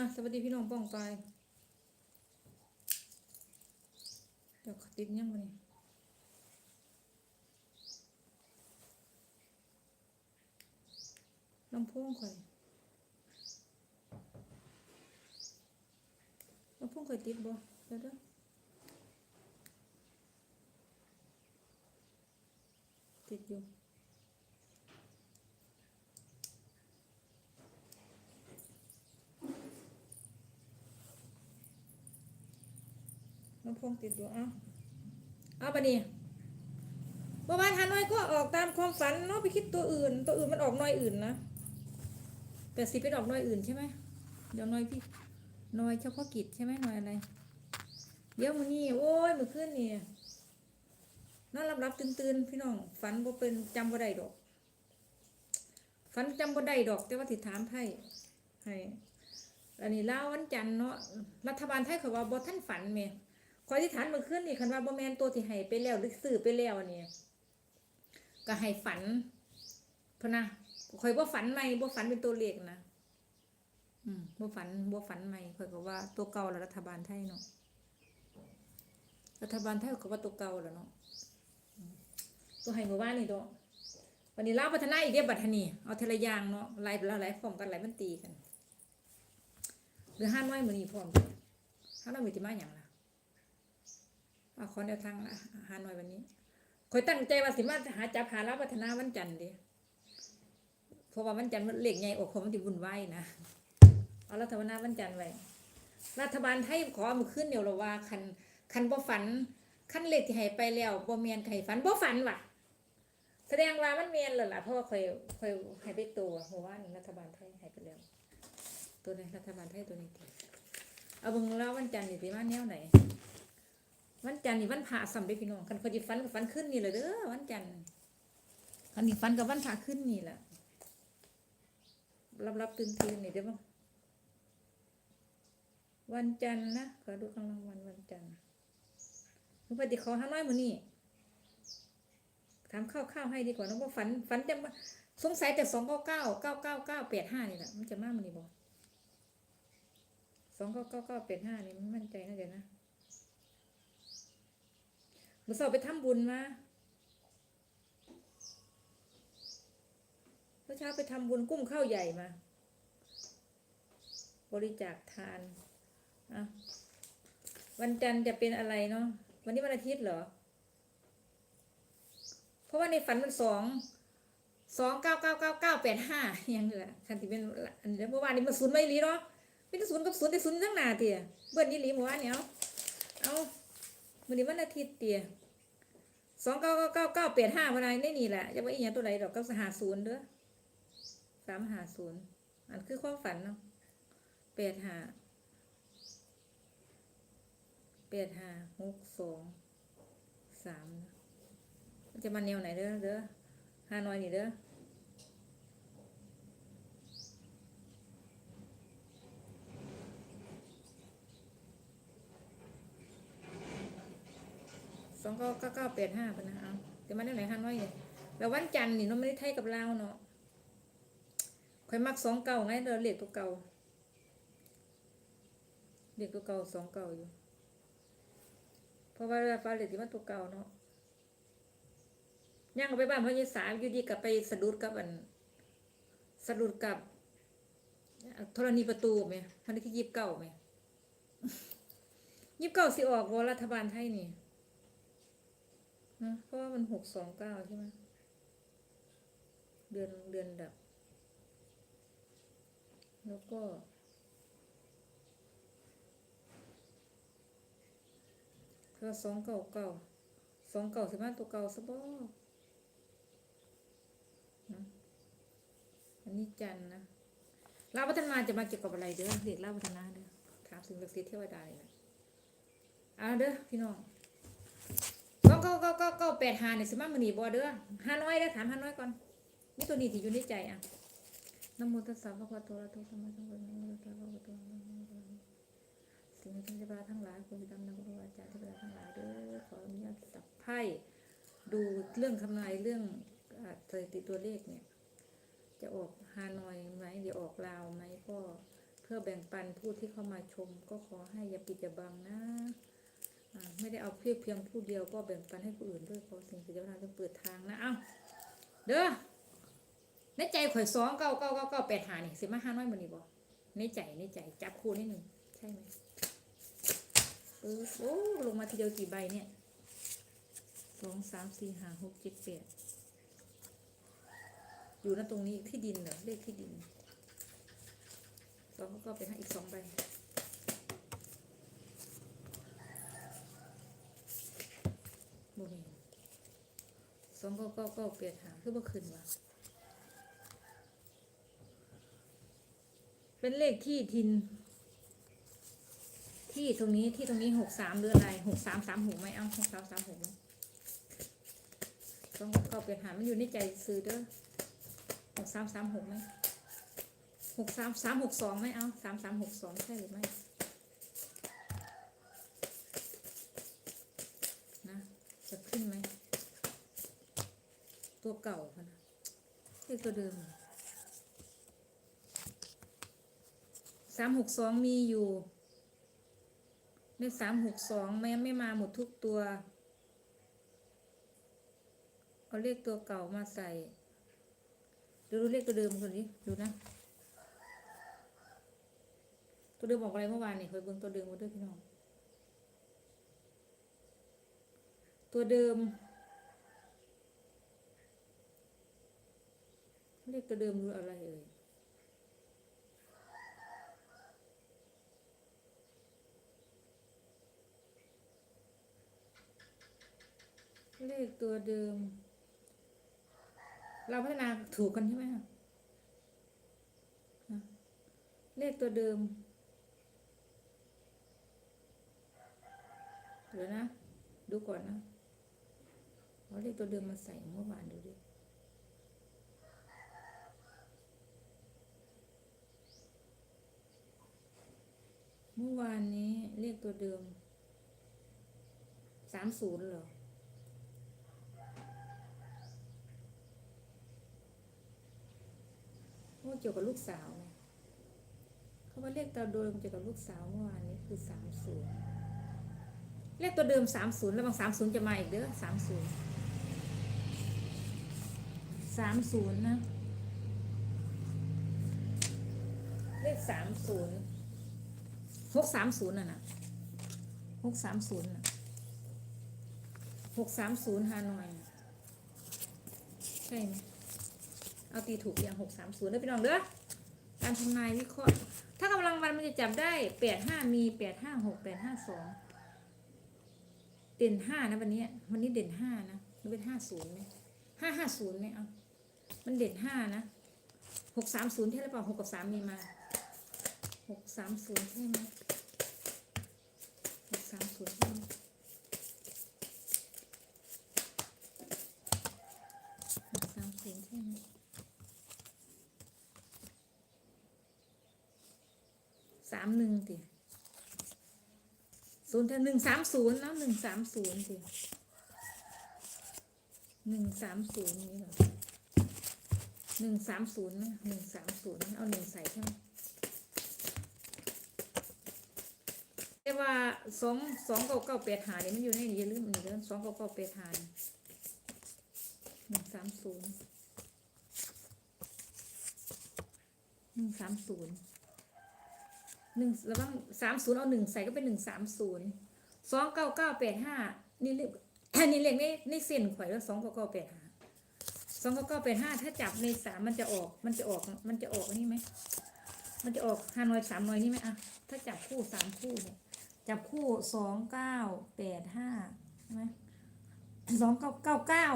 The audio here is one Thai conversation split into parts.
อะสวัสดีพี่น้องป้องไปเดี๋ยวติดยังไงลำโพงข่อยลำโพงข่อยติดบ่เดี๋ยวเด้อติดอยู่ ลำโพงติดอยู่เอ้าเอาปะนี่เมื่อวานฮานอยก็ออกตามความฝันเนาะไปคิดตัวอื่น ตัวอื่นมันออกน้อยอื่นนะแต่สิเป็นออกน้อยอื่นใช่ไหมเดี๋ยวน้อยพี่น้อยเฉพาะกิจใช่ไหมน้อยอะไรเดี๋ยวมือนี้โอ้ยมื้อคืนนี่นอนหลับๆตื่นพี่น้องฝันบ่เป็นจำบ่ได้ดอกฝันจำบ่ได้ดอก แต่ว่าสิถามไพ่ให้อันนี้เล่าวันจันทร์เนาะรัฐบาลไทยเขาว่าบ่ทันฝันแหม่ ขอที่ฐานเมื่อคืนนี่คันว่าบ่แมนตัวที่ให้ไปแล้วหรือซื้อไปแล้วนี่ก็ให้ฝันพะนะข่อยบ่ฝันใหม่บ่ฝันเป็นตัวเลขนะอืมบ่ฝันบ่ฝันใหม่ข่อยก็ว่าตัวเก่าแล้วรัฐบาลไทยเนาะรัฐบาลไทยก็ว่าตัวเก่าแล้วเนาะตัวให้เมื่อวานนี่ดอกวันนี้ลาพัฒนาอีกเด้บัดทนี้เอาทีละยางเนาะหลายหลายพร้อมกันหลายมันตีกันหรือห้าน้อยมือนีพร้อมห้าน้อยมื้อสิมาหยังล่ะ เอาขอแนวทางหาหน่อยวันนี้คอยตั้งใจว่าสิมาหาจับหารับวัฒนาวันจันทร์ดิเพราะว่าวันจันทร์มันเหล็กใหญ่อกของมันจะวุ่นวายนะเอารัฐบาลวันจันทร์ไว้รัฐบาลไทยขอมือขึ้นเดี๋ยวเราว่าคันคันบ่ฝันคันเหล็กที่ให้ไปแล้วบ่เมียนไข่ฝันบ่ฝันว่ะ แสดงว่ามันเมียนเลยล่ะเพราะว่าคอยคอยให้ไปตัวหัวว่านี่รัฐบาลไทยให้ไปแล้ว ตัวนี้รัฐบาลไทยตัวนี้เอาบิ่งแล้ววันจันทร์นี่สิมาแนวไหน จันทร์นี่วันพระสำเร็จพี่น้องคันเขาจะฟันกับฟันขึ้นนี่เลยเด้อวันจันทร์คันนี้ฟันกับวันพระขึ้นนี่แหละรับรับตื่นตื่นนี่เดี๋ยวบ้างวันจันทร์นะขอดูกำลังวันวันจันทร์นุปฏิขอห้าน้อยมือนี่ถามข้าวข้าวให้ดีกว่าน้องว่าฝันฝันจะสงสัยแต่สองเก้าเก้าเก้าเก้าเก้าแปดห้านี่แหละมันจะมากมันนี่บอกสองเก้าเก้าเก้าแปดห้านี่มันมั่นใจนะเดี๋ยวนะ มื่อสอบไปทำบุญมาเมื่อเช้าไปทำบุญกุ้งข้าวใหญ่มา บริจาคทานอะวันจันทร์จะเป็นอะไรเนาะวันนี้วันอาทิตย์เหรอ เพราะว่าในฝันมันสองสองเก้าเก้าเก้าเก้าแปดห้ายังเหลือคันที่เป็นอันนี้เมื่อวานนี้มันศูนย์ไม่รีเนาะเป็นศูนย์กับศูนย์แต่ศูนย์ทั้งหนาเตี่ยเบิ้ลนี่รีเมื่อวานเนี่ยเอาเอาวันนี้วันอาทิตย์เตี่ย สองเก้าเก้าเก้าเก้าเปลี่ยนห้าวันไหนได้นี่แหละจะว่าอีกอย่างตัวไหนดอกก็หาศูนย์เด้อสามหาศูนย์อันคือความฝันเนาะเปลี่ยนหาเปลี่ยนหาหกสองสามมันจะมาแนวไหนเด้อเด้อห้าน้อยนี่เด้อสองเก้าเก้าเก้าแปดห้าปะนะเอาจะมาแนไหนห้าน้อยเนี่ยแล้ววันจันทร์นี่เน้องไม่ได้ไทยกับลาวเนาะข่อยมักสองเก่าไงเด้อเลขตัวเก่าเลขตัวเก่าสองเก่าอยู่ เพราะว่าฟ้าเลขที่มันตัวเก่าเนาะย่างออกไปบ้านพระยายสามอยู่ดีกับไปสะดุดกับอันสะดุดกับธรณีประตูไหมมันที่ยิบเก่าไหมยิบเก่าสิออกวรัฐบาลไทยนี่ นะเพราะว่ามันหกสองเก้าใช่ไหมเดือนเดือนดับ แล้วก็ ก็สองเก้าเก้าสองเก้าสิมาตัวเก่าซะบ่นะอันนี้จันนะลาวัฒนาจะมาเกี่ยวกับอะไรเด้อเรียกลาวัฒนาเด้อถามสิ่งศักดิ์สิทธิ์เทวดาเลยนะเอาเด้อพี่น้อง ก็ก็ก็ก็แปดหาเนี่ยสมามันนี่บอเด้อห้าน้อยเด้อถามห้าน้อยก่อนนี่ตัวนี้ที่อยู่ในใจอะนโมตัสสะภะคะวะโตอะระหะโตสัมมาสัมพุทธัสสะนะโมตัสสะภะคะวะโตอะระหะโตสัมมาสัมพุทธัสสะสิ่งที่เทวดาทั้งหลายคุณธรรมนำครูอาจารย์เทวดาทั้งหลายเด้อขออนุญาตสับไพ่ดูเรื่องทำนายเรื่องสถิติตัวเลขเนี่ย จะออกฮานอยไหมเดี๋ยวออกลาวไหมก็เพื่อแบ่งปันผู้ที่เข้ามาชม ก็ขอให้อย่าปิดอย่าบังนะ ไม่ได้เอาเพียงเพียงผู้เดียวก็แบ่งปันให้ผู้อื่นด้วยขอสิ่งที่จะทำจงเปิดทางนะเอ้าเด้อในใจข่อยสองเก้าเก้าเก้าเก้าแปดหานี่สิมาห้าน้อยมันนี่บ่ในใจในใจจับคู่นิดหนึ่งใช่ไหมเออโอ้ลงมาทีเดียวกี่ใบเนี่ยสองสามสี่ห้าหกเจ็ดแปดอยู่นะตรงนี้ที่ดินเหรอเลขที่ดินสองก็เป็นอีกสองใบโมเมน สองก็ก็ก็เปลี่ยนหาคือเมื่อคืนวะเป็นเลขที่ดิน ที่ตรงนี้ที่ตรงนี้หกสามหรืออะไรหกสามสามหกไหมเอาหกสามสามหกไหมสองก็เปลี่ยนหามันอยู่ในใจซื้อเด้อหกสามสามหกไหมหกสามสามหกสองไหมเอาสามสามหกสองใช่หรือไม่นะจะขึ้นไหม ตัวเก่าค่ะนะเลขตัวเดิมสามหกสองมีอยู่ในสามหกสองไม่ไม่มาหมดทุกตัว เอาเลขตัวเก่ามาใส่ดูดูเลขตัวเดิมคนนี้ดูนะ ตัวเดิมบอกอะไรเมื่อวานนี่เคยเบิ่งตัวเดิมมาด้วยพี่น้อง ตัวเดิม เลขตัวเดิมรู้อะไรเอ่ยเลขตัวเดิม เราพัฒนาถูกกันใช่ไหมเลขตัวเดิมเดี๋ยวนะ ดูก่อนนะเอาเลขตัวเดิมมาใส่เมื่อวานดูดิ เมื่อวานนี้เลขตัวเดิมสามศูนย์เหรอ โอ้เกี่ยวกับลูกสาวไงเขาว่าเลขตัวเดิมเกี่ยวกับลูกสาวเมื่อวานนี้คือสามศูนย์เลขตัวเดิมสามศูนย์แล้วบางสามศูนย์จะมาอีกเด้อสามศูนย์สามศูนย์นะ เลขสามศูนย์ หกสามศูนย์น่ะนะหกสามศูนย์หกสามศูนย์ฮานอยใช่ไหมเอาตีถูกอย่างหกสามศูนย์เด้อพี่น้องเด้อการทำนายวิเคราะห์ ถ้ากำลังวันมันจะจับได้แปดห้ามีแปดห้าหกแปดห้าสองเด่นห้านะวันนี้วันนี้เด่นห้านะหรือเป็นห้าศูนย์ไหมห้าห้าศูนย์ไหมเอามันเด่นห้านะหกสามศูนย์ใช่หรือเปล่าหกกับสามมีมา หกสามศูนย์ใช่ไหมหกสามศูนย์ใช่ไหมหกสามศูนย์ใช่ไหมสามหนึ่งติศูนย์หนึ่งสามศูนย์แล้วหนึ่งสามศูนย์สิหนึ่งสามศูนย์นี่เหรอหนึ่งสามศูนย์นะหนึ่งสามศูนย์เอาหนึ่งใส่ใช่ไหม แต่ว่าสองสองเก้าเก้าแปดหาเนี่ยมันอยู่ในนี้อย่าลืมอันนี้เด้อสองเก้าเก้าแปดหาหนึ่งสามศูนย์หนึ่งสามศูนย์หนึ่งแล้วบ้างสามศูนย์เอาหนึ่งใส่ก็เป็นหนึ่งสามศูนย์สองเก้าเก้าแปดห้านี่เลขอันนี้เลขนี่นี่เส้นข่อยแล้วสองเก้าเก้าแปดห้าสองเก้าเก้าแปดห้าถ้าจับในสามมันจะออก มันจะออกมันจะออกนนี้ไหมมันจะออกฮานอยสามนอยนี่ไหมอะถ้าจับคู่สามคู่เนี่ย จับคู่สองเก้าแปดห้าใช่ไหมสองเก้าเก้าเก้า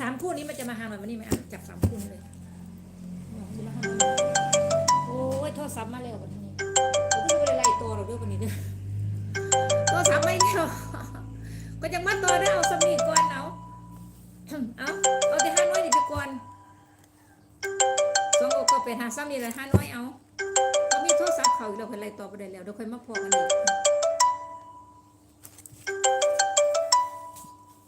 สามคู่นี้มันจะมาฮานอยมันนี่ไหมอะจับสามคู่นี้เลยโอ้ยโทรศัพท์มาแล้ววันนี้ผมก็ไม่ได้ไล่ตัวเราด้วยวันนี้เด้อโทรศัพท์ไม่เดียวก็ยังมัดตัวได้เอาสมีก่อนเอาเอาเอาแต่ห้าน้อยดิไปก่อนสองอกก็เป็นหาซ้ำนี่แหละห้าน้อยเอา โทรศัพท์เขาอยู่แล้วเพิ่นไล่ต่อไปได้แล้วเดี๋ยวค่อยมาพอกันอีก